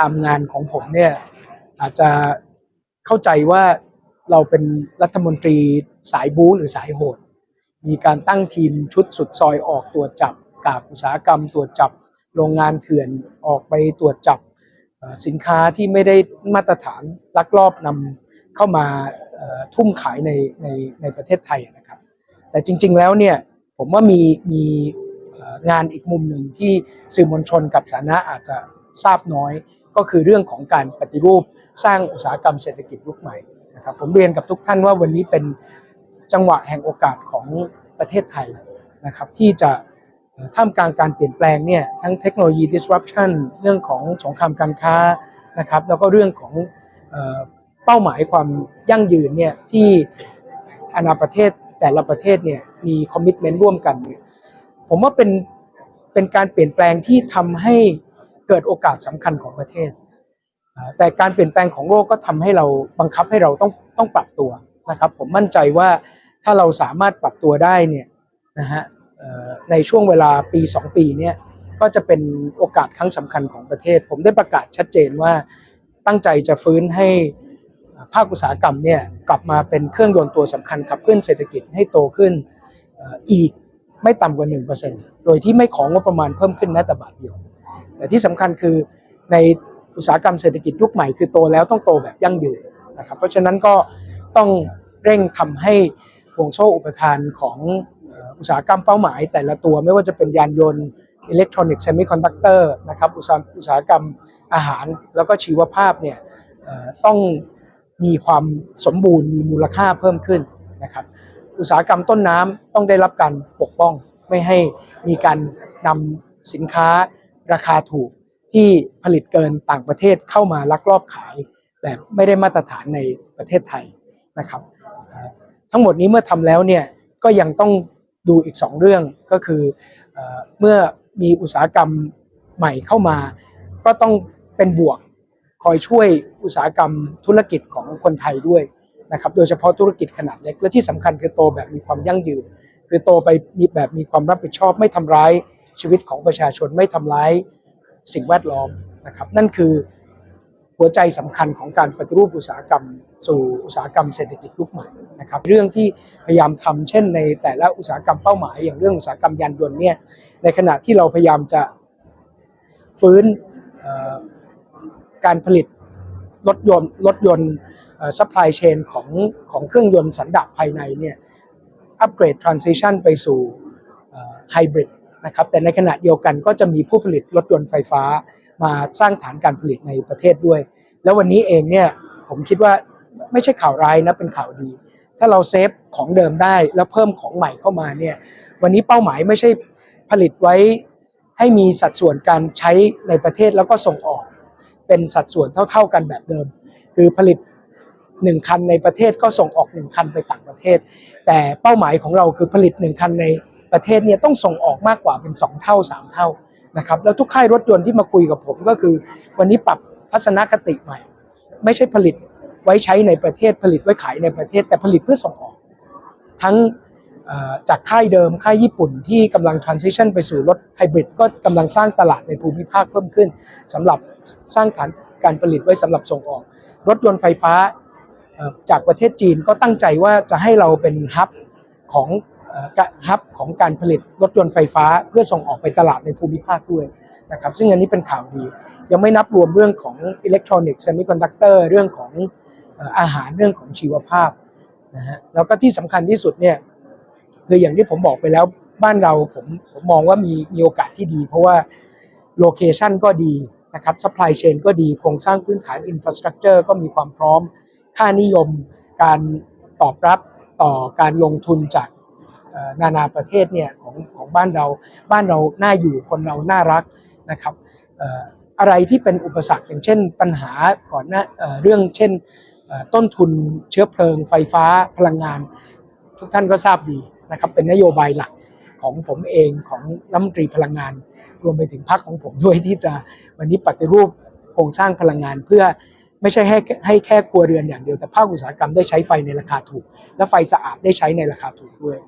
ตามงานของผมเนี่ยอาจจะเข้าใจว่าเราเป็นรัฐมนตรีสายบู๊หรือสายโหด มีการตั้งทีมชุดสุดซอยออกตรวจจับกากอุตสาหกรรมตรวจจับโรงงานเถื่อนออกไปตรวจจับสินค้าที่ไม่ได้มาตรฐานลักลอบนำเข้ามาทุ่มขายในในในประเทศไทยนะครับ แต่จริง ๆแล้วเนี่ยผมว่ามีมีงานอีกมุมหนึ่งที่สื่อมวลชนกับสาธารณะอาจจะทราบน้อย ก็คือเรื่องของการปฏิรูปสร้างอุตสาหกรรมเศรษฐกิจยุคใหม่นะครับผมเรียนกับทุกท่านว่าวันนี้เป็นจังหวะแห่งโอกาสของประเทศไทยนะครับที่จะท่ามกลางการเปลี่ยนแปลงเนี่ยทั้งเทคโนโลยี disruption เรื่องของสงครามการค้านะครับแล้วก็เรื่องของเอ่อเป้าหมายความยั่งยืนเนี่ยที่อาณาประเทศแต่ละประเทศเนี่ยมีคอมมิชเมนต์ร่วมกันเนี่ยผมว่าเป็นเป็นการเปลี่ยนแปลงที่ทำให้ เกิดโอกาสสำคัญของประเทศ แต่การเปลี่ยนแปลงของโลกก็ทำให้เราบังคับให้เราต้องต้องปรับตัวนะครับ ผมมั่นใจว่าถ้าเราสามารถปรับตัวได้เนี่ยนะฮะในช่วงเวลาปี 2 ปีเนี่ยก็จะเป็นโอกาสครั้งสำคัญของประเทศ ผมได้ประกาศชัดเจนว่าตั้งใจจะฟื้นให้ภาคอุตสาหกรรมเนี่ยกลับมาเป็นเครื่องยนต์ตัวสำคัญขับเคลื่อนเศรษฐกิจให้โตขึ้นอีกไม่ต่ำกว่า 1%โดยที่ไม่ของงบประมาณเพิ่มขึ้นแม้แต่บาทเดียว แต่ที่สำคัญคือในอุตสาหกรรมเศรษฐกิจยุคใหม่คือโตแล้วต้องโตแบบยั่งยืนนะครับเพราะฉะนั้นก็ต้องเร่งทำให้ห่วงโซ่อุปทานของอุตสาหกรรมเป้าหมาย แต่ละตัวไม่ว่าจะเป็นยานยนต์อิเล็กทรอนิกส์เซมิคอนดักเตอร์นะครับอุตสาหอุตสาหกรรมอาหารแล้วก็ชีวภาพเนี่ยต้องมีความสมบูรณ์มีมูลค่าเพิ่มขึ้นนะครับอุตสาหกรรมต้นน้ำต้องได้รับการปกป้อง ไม่ให้มีการนำสินค้า ราคาถูกที่ผลิตเกินต่างประเทศเข้ามาลักลอบขาย แบบไม่ได้มาตรฐานในประเทศไทยนะครับ ทั้งหมดนี้เมื่อทำแล้วเนี่ยก็ยังต้องดูอีก 2 เรื่องก็คือเอ่อเมื่อมีอุตสาหกรรมใหม่เข้ามา ก็ต้องเป็นบวกคอยช่วยอุตสาหกรรมธุรกิจของคนไทยด้วยนะครับโดยเฉพาะธุรกิจขนาดเล็กและที่สำคัญคือโตแบบมีความยั่งยืน คือโตไปมีแบบมีความรับผิดชอบไม่ทำร้าย ชีวิตของประชาชนไม่ทำร้ายสิ่งแวดล้อมนะครับ นั่นคือหัวใจสำคัญของการปฏิรูปอุตสาหกรรม สู่อุตสาหกรรมเศรษฐกิจยุคใหม่นะครับเรื่องที่พยายามทำเช่นในแต่ละอุตสาหกรรมเป้าหมาย อย่างเรื่องอุตสาหกรรมยานยนต์เนี่ยในขณะที่เราพยายามจะฟื้นการผลิตรถยนต์รถยนต์ซัพพลายเชนของของเครื่องยนต์สันดาปภายในเนี่ยอัปเกรดทรานซิชันไปสู่ไฮบริด นะครับแต่ในขณะเดียวกันก็จะมีผู้ผลิตรถยนต์ไฟฟ้า มาสร้างฐานการผลิตในประเทศด้วย แล้ววันนี้เองเนี่ยผมคิดว่าไม่ใช่ข่าวร้ายนะเป็นข่าวดี ถ้าเราเซฟของเดิมได้แล้วเพิ่มของใหม่เข้ามาเนี่ยวันนี้เป้าหมายไม่ใช่ผลิตไว้ให้มีสัดส่วนการใช้ในประเทศแล้วก็ส่งออก เป็นสัดส่วนเท่า ๆกันแบบเดิม คือผลิตหนึ่งคันในประเทศก็ส่งออกหนึ่งคันไปต่างประเทศ แต่เป้าหมายของเราคือผลิตหนึ่งคันใน ประเทศเนี่ยต้องส่งออกมากกว่าเป็น 2 เท่า 3 เท่านะครับแล้วทุกค่ายรถยนต์ที่มาคุยกับผมก็คือ วันนี้ปรับทัศนคติใหม่ ไม่ใช่ผลิตไว้ใช้ในประเทศผลิตไว้ขายในประเทศ แต่ผลิตเพื่อส่งออก ทั้งจากค่ายเดิมค่ายญี่ปุ่นที่กำลัง transition ไปสู่รถไฮบริดก็กำลังสร้างตลาดในภูมิภาคเพิ่มขึ้นสำหรับสร้างฐานการผลิตไว้สำหรับส่งออก รถยนต์ไฟฟ้าจากประเทศจีนก็ตั้งใจว่าจะให้เราเป็นฮับของ ฮับของการผลิตรถยนต์ไฟฟ้า เพื่อส่งออกไปตลาดในภูมิภาคด้วยนะครับซึ่งอันนี้เป็นข่าวดี ยังไม่นับรวมเรื่องของอิเล็กทรอนิกส์เซมิคอนดักเตอร์เรื่องของอาหารเรื่องของชีวภาพนะฮะแล้วก็ที่สำคัญที่สุดเนี่ยคืออย่างที่ผมบอกไปแล้วบ้านเราผมผมมองว่ามีมีโอกาสที่ดี เพราะว่าโลเคชันก็ดีนะครับซัพพลายเชนก็ดีโครงสร้างพื้นฐานอินฟราสตรักเจอร์ก็มีความพร้อม ค่านิยม การตอบรับต่อการลงทุนจาก นานาประเทศเนี่ยของของบ้านเราบ้านเราน่าอยู่คนเราน่ารักนะครับอะไรที่เป็นอุปสรรคอย่างเช่นปัญหาก่อนหน้าเรื่องเช่นต้นทุนเชื้อเพลิงไฟฟ้าพลังงาน ทุกท่านก็ทราบดีนะครับเป็นนโยบายหลักของผมเองของรัฐมนตรีพลังงาน รวมไปถึงพรรคของผมด้วยที่จะวันนี้ปฏิรูปโครงสร้างพลังงานเพื่อไม่ใช่ให้ให้แค่ครัวเรือนอย่างเดียวแต่ภาคอุตสาหกรรมได้ใช้ไฟในราคาถูก และไฟสะอาดได้ใช้ในราคาถูกด้วย